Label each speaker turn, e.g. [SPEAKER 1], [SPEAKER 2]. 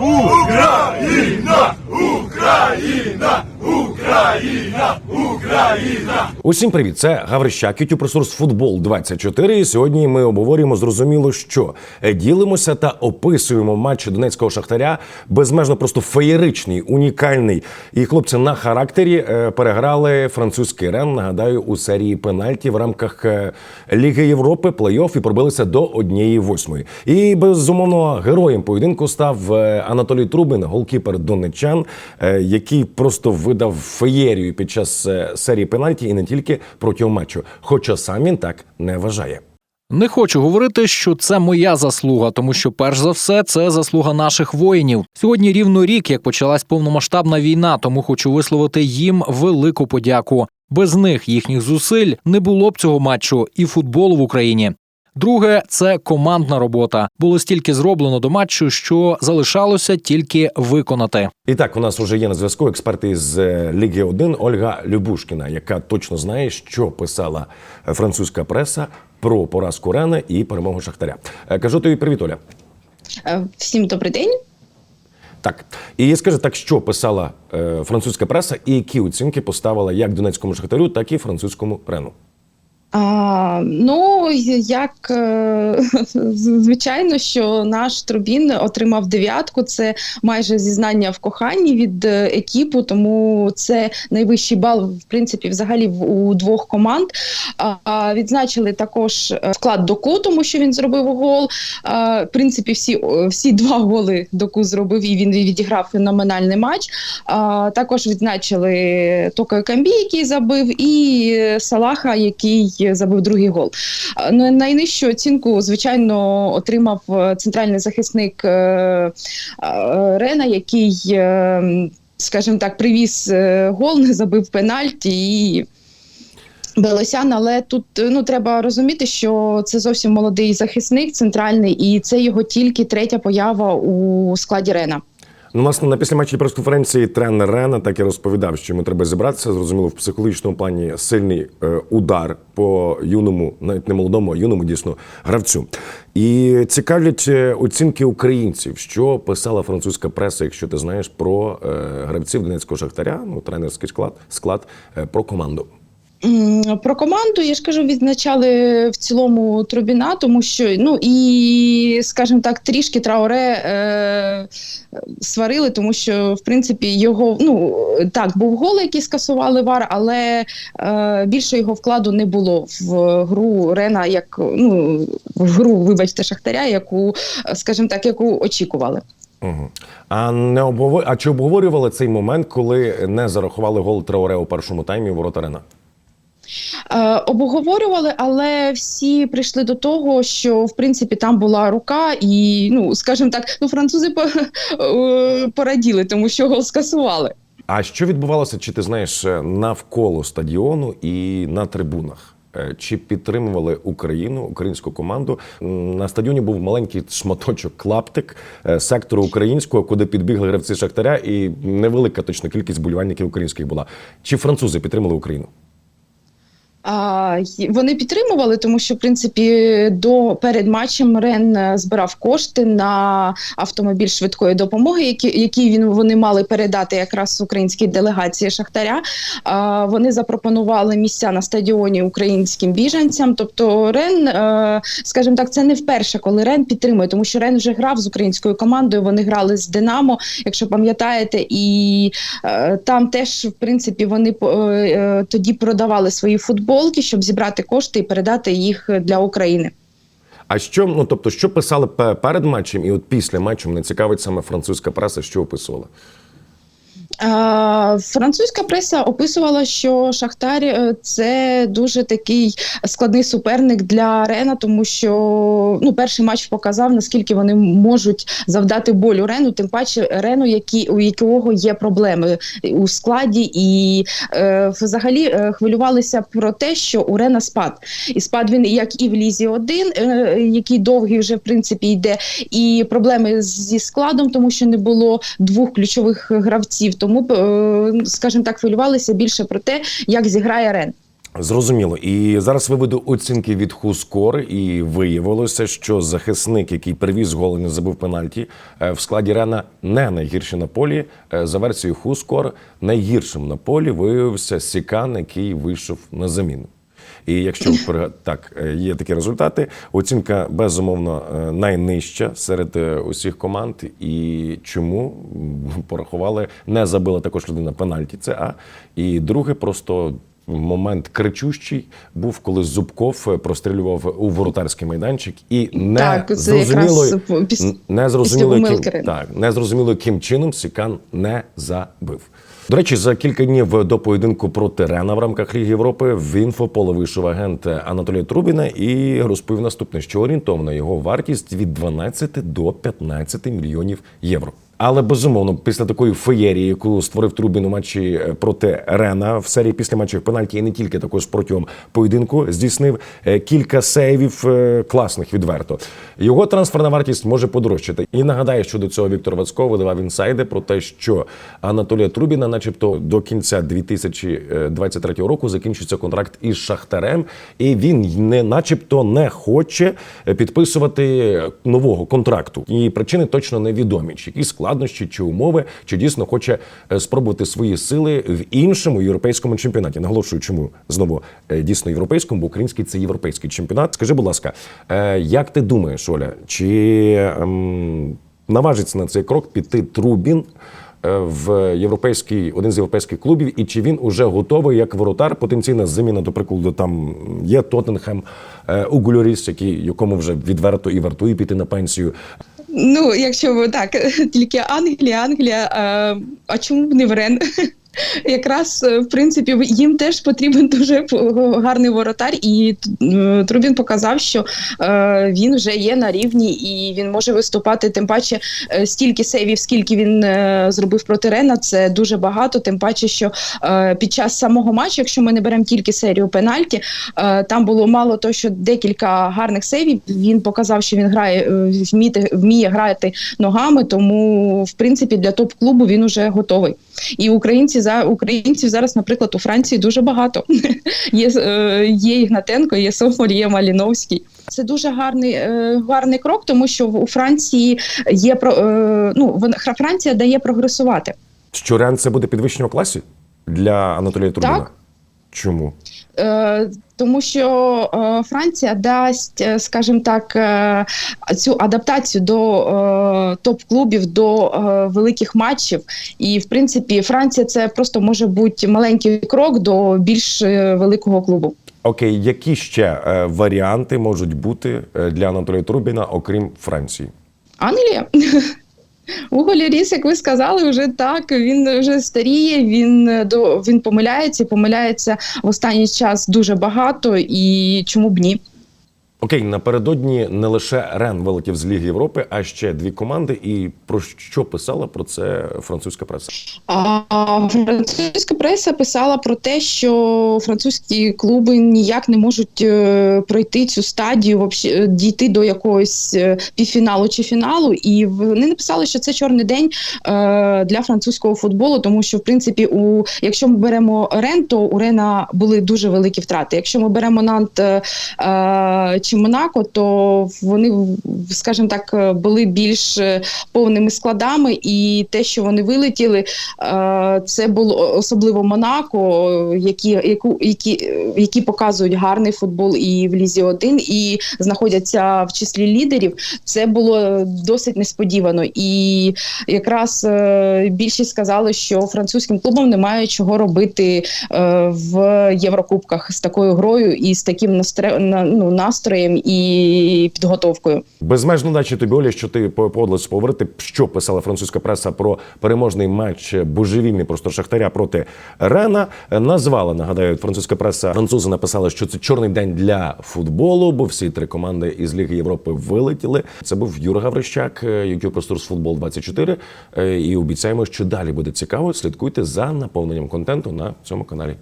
[SPEAKER 1] Україна! Україна! Україна! Україна!
[SPEAKER 2] Усім привіт! Це Гаврищак, youtube ресурс Футбол 24 І сьогодні ми обговорюємо зрозуміло, що Е, ділимося та описуємо матч донецького шахтаря. Безмежно просто феєричний, унікальний. І хлопці на характері е, переграли французький рен. Нагадаю, у серії пенальті в рамках е, Ліги Європи плей-офф і пробилися до однієї восьмої. І безумовно героєм поєдинку став Анатолій Трубин, голкіпер донеччан, е, який просто видав феєрію під час е, серії пенальті і не тільки протягом матчу. Хоча сам він так не вважає.
[SPEAKER 3] Не хочу говорити, що це моя заслуга, тому що перш за все це заслуга наших воїнів. Сьогодні рівно рік, як почалась повномасштабна війна, тому хочу висловити їм велику подяку. Без них їхніх зусиль не було б цього матчу і футболу в Україні. Друге, це командна робота. Було стільки зроблено до матчу, що залишалося тільки виконати.
[SPEAKER 2] І так, у нас вже є на зв'язку експерт із е, Ліги 1 Ольга Любушкіна, яка точно знає, що писала французька преса про поразку Рена і перемогу Шахтаря. Е, Кажу тобі привіт, Оля.
[SPEAKER 4] Е, Всім добрий день.
[SPEAKER 2] Так, і скажи так, що писала е, французька преса, і які оцінки поставила як Донецькому Шахтарю, так і французькому Рену.
[SPEAKER 4] А, ну, як е, звичайно, що наш Трубін отримав дев'ятку. Це майже зізнання в коханні від е, екіпу, тому це найвищий бал, в принципі, взагалі у двох команд. А, відзначили також е, вклад Доку, тому що він зробив гол. А, в принципі, всі, всі два голи Доку зробив і він відіграв феноменальний матч. А, також відзначили Тока Камбі, який забив, і Салаха, який забив другий гол. Ну, Найнижчу оцінку, звичайно, отримав е, центральний захисник е, е, Рена, який, скажімо так, привіз гол, не забив пенальті і. Белосян, але тут ну треба розуміти, що це зовсім молодий захисник центральний, і це його тільки третя поява у складі Рена.
[SPEAKER 2] Ну, власне, на післяматчій прес-конференції тренер Рена так і розповідав, що йому треба зібратися. Зрозуміло, в психологічному плані сильний е, удар по юному, навіть не молодому, а юному дійсно гравцю. І цікавлять е, оцінки українців, що писала французька преса, якщо ти знаєш про е, гравців Донецького шахтаря, ну тренерський склад, склад про команду.
[SPEAKER 4] Про команду я ж кажу, відзначали в цілому Трубіна, тому що ну і скажімо так, трішки Трауре е, сварили, тому що в принципі його ну так був гол, який скасували вар, але е, більше його вкладу не було в гру Рена, як ну в гру, вибачте, Шахтаря, яку, скажімо так, яку очікували.
[SPEAKER 2] Угу. А не обговор... а чи обговорювали цей момент, коли не зарахували гол Траоре у першому таймі ворота Рена?
[SPEAKER 4] Е, обговорювали, але всі прийшли до того, що в принципі там була рука, і ну скажімо так, ну французи е, пораділи, тому що гол скасували.
[SPEAKER 2] А що відбувалося, чи ти знаєш, е, навколо стадіону і на трибунах? Чи підтримували Україну, українську команду? На стадіоні був маленький шматочок клаптик сектору українського, куди підбігли гравці Шахтаря, і невелика точно кількість болівальників українських була. Чи французи підтримали Україну?
[SPEAKER 4] А, вони підтримували, тому що в принципі до перед матчем Рен е, збирав кошти на автомобіль швидкої допомоги, які, він вони мали передати якраз українській делегації Шахтаря. А, вони запропонували місця на стадіоні українським біженцям. Тобто, Рен, е, скажімо так, це не вперше, коли Рен підтримує, тому що Рен вже грав з українською командою. Вони грали з Динамо, якщо пам'ятаєте, і е, там теж в принципі вони тоді продавали свої футболки, щоб зібрати кошти і передати їх для України.
[SPEAKER 2] А що ну тобто, що писали перед матчем і от після матчу мене цікавить саме французька преса, що описувала?
[SPEAKER 4] Французька преса описувала, що Шахтар е, це дуже такий складний суперник для Рена, тому що ну, перший матч показав, наскільки вони можуть завдати болю Рену, тим паче Рену, які, у якого є проблеми у складі, і е, взагалі е, хвилювалися про те, що у Рена спад. І спад він як і в Лізі 1, е, який довгий вже в принципі йде, і проблеми зі складом, тому що не було двох ключових гравців. Тому, е, скажімо так, хвилювалися більше про те, як зіграє Рен.
[SPEAKER 2] Зрозуміло. І зараз виведу оцінки від Хускор, і виявилося, що захисник, який привіз гол і не забив пенальті, е, в складі Рена не найгірший на полі. Е, За версією Хускор, найгіршим на полі виявився Сікан, який вийшов на заміну. І якщо так е, є такі результати, оцінка безумовно е, найнижча серед е, усіх команд. І чому порахували, не забила також людина пенальті. Це а і друге, просто момент кричущий був, коли Зубков е, прострілював у воротарський майданчик, і не
[SPEAKER 4] Так,
[SPEAKER 2] зрозуміло,
[SPEAKER 4] піс-
[SPEAKER 2] не зрозуміло,
[SPEAKER 4] помилки.
[SPEAKER 2] так, не зрозуміло, яким чином Сікан не забив. До речі, за кілька днів до поєдинку проти Рена в рамках Ліги Європи в інфополе вийшов агент Анатолія Трубіна і розповів наступне, що орієнтовна його вартість від 12 до 15 мільйонів євро. Але безумовно, після такої феєрії, яку створив Трубін у матчі е, проти Рена в серії після матчів пенальті, і не тільки також протягом поєдинку здійснив е, кілька сейвів е, класних відверто. Його трансферна вартість може подорожчати. І нагадаю, що до цього Віктор Вацько видавав інсайди про те, що Анатолія Трубіна, начебто, до кінця 2023 року закінчиться контракт із Шахтарем, і він не, начебто, не хоче підписувати нового контракту. І причини точно невідомі. Чи які складнощі, чи умови, чи дійсно хоче е, спробувати свої сили в іншому європейському чемпіонаті. Наголошую, чому знову е, дійсно європейському, бо український це європейський чемпіонат. Скажи, будь ласка, е, як ти думаєш, Оля, чи ем, наважиться на цей крок піти Трубін? В європейський один з європейських клубів, і чи він уже готовий як воротар? Потенційна заміна, до прикладу, там є Тоттенхем, Угульоріс, який якому вже відверто і вартує піти на пенсію.
[SPEAKER 4] Ну, якщо так, тільки Англія, Англія, е, а чому б не в Рен? Якраз е, в принципі їм теж потрібен дуже гарний воротар, і Трубін показав, що е, він вже є на рівні і він може виступати. Тим паче е, стільки сейвів, скільки він зробив проти Рена, це дуже багато. Тим паче, що під час самого матчу, якщо ми не беремо тільки серію пенальті, там було мало того, що декілька гарних сейвів. Він показав, що він грає вміти, вміє грати ногами. Тому, в принципі, для топ-клубу він уже готовий. І українці за українців зараз, наприклад, у Франції дуже багато. є, е, є Ігнатенко, є Соболь, є Маліновський. Це дуже гарний, е, гарний крок, тому що у Франції є про е, ну Франція дає прогресувати.
[SPEAKER 2] Що Рен це буде підвищення класі для Анатолія Трубіна?
[SPEAKER 4] Так.
[SPEAKER 2] Чому?
[SPEAKER 4] Е, тому що е, Франція дасть, е, скажімо так, е, цю адаптацію до е, топ-клубів, до е, великих матчів. І в принципі, Франція це просто може бути маленький крок до більш е, великого клубу.
[SPEAKER 2] Окей, які ще е, варіанти можуть бути для Анатолія Трубіна, окрім Франції?
[SPEAKER 4] Англія. Уго ріс, як ви сказали, вже так. Він вже старіє. Він е, до він помиляється, помиляється в останній час дуже багато. І чому б ні?
[SPEAKER 2] Окей, напередодні не лише Рен вилетів з Ліги Європи, а ще дві команди. І про що писала про це французька преса?
[SPEAKER 4] А французька преса писала про те, що французькі клуби ніяк не можуть е, пройти цю стадію, вообще, е, дійти до якогось е, півфіналу чи фіналу. І вони написали, що це чорний день для французького футболу, тому що в принципі, у якщо ми беремо Рен, то у Рена були дуже великі втрати. Якщо ми беремо Нант чи Монако, то вони, скажімо так, е, були більш е, повними складами, і те, що вони вилетіли, е, це було особливо Монако, які, яку, які, які показують гарний футбол і в Лізі 1, і знаходяться в числі лідерів. Це було досить несподівано. І якраз більшість сказали, що французьким клубам немає чого робити в Єврокубках з такою грою і з таким настре, ну, настроєм і підготовкою.
[SPEAKER 2] Безмежно дачі тобі, Оля, що ти погодилась поговорити, що писала французька преса про переможний матч божевільний просто Шахтаря проти Рена. Назвала, нагадаю, французька преса. Французи написали, що це чорний день для футболу, бо всі три команди із Ліги Європи вилетіли. Це був Юра Гаврищак, YouTube Ресурс Футбол 24. Е, І обіцяємо, що далі буде цікаво. Слідкуйте за наповненням контенту на цьому каналі.